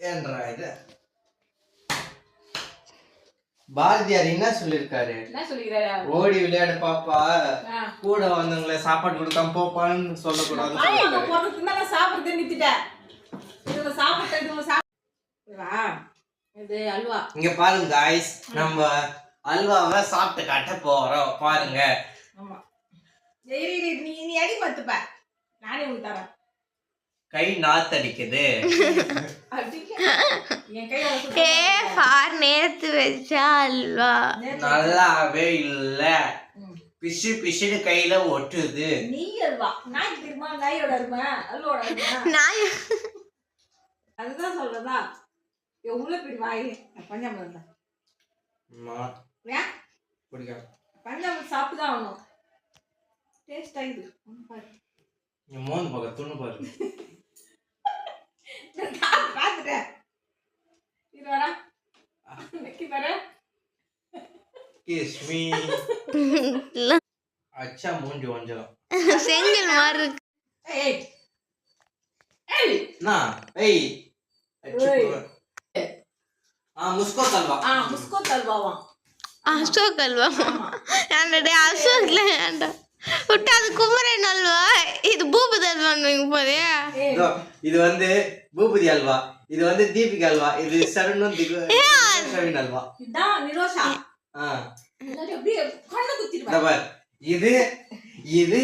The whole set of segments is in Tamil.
ஏன்றா இது பாரதியார் என்ன சொல்லிக்கிறாரா? ஓடி விளையாடு பாப்பா. கூட வந்தவங்கள சாப்பாடு கொடுக்காம போப்பான்னு மேல சாப்பிடுறது நிறுத்திட்டேன் இது அல்வா. இங்க பாருங்க காய்ஸ் நம்ம அல்வாவை சாப்பிட்டு காட்ட போறோம். பாருங்க. ஆமா. நீ நீ அடி பார்த்துப்ப. நானே உனக்கு தரேன். கை நாத்தடிக்குது ஏ ஃபார் நேத்து வச்சா அல்வா. நல்லாவே இல்ல. பிசு பிசுன்னு கையில ஒட்டுது. நீ அல்வா. நாய் தெரியுமா நாயோட அருமை. அல்வோட நான் அதுதான் சொல்றதா. எவ்வளவு பெரிய வாய். பஞ்சாமிரம் தான் அம்மா, ஏன் பிடிக்கும் பஞ்சாமிரம் சாப்பிட்டு தான் ஆகணும் டேஸ்ட் ஆகுது பாரு. நீ மோந்து பார்க்க துண்ணு பாரு நான் பார்த்துட்டேன் இது வரா நெக்கி பாரு கிஸ் மீ அச்சா மூஞ்சி ஒஞ்சலம் செங்கல் மாதிரி இருக்கு ஏய். ஏய். நான் ஏய். அச்சு ஏய். போடு. ஆ முஸ்கோ தல்வா. ஆ முஸ்கோ தல்வாவா? அசோக் அல்வா என்னடே அசோக்ல ஏன்டா? விட்டு அது குமரன் அல்வா? இது பூபதி அல்வான்னு போதே. இதோ, வந்து பூபதி அல்வா. இது வந்து தீபிகா அல்வா. இது சரணும் சவின் அல்வா. இதான் நிரோஷா. இது இது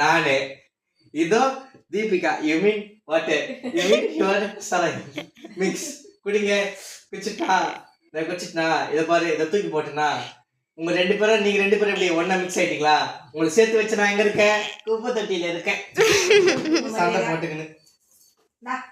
நானு. இதோ Deepika. You mean what you mean your Charan mix குடிங்க. குச்சிட்டா குச்சிட்டா இதை பாரு. இதை தூக்கி போட்டுனா. உங்க ரெண்டு பேரும் நீங்க ரெண்டு பேரும் இப்படி ஒண்ணா மிக்ஸ் ஆயிட்டீங்களா? உங்களுக்கு சேர்த்து வச்சு நான் எங்க இருக்கேன்? குப்பை தொட்டியில இருக்கேன். சண்டை போட்டுக்கின்னு. நான்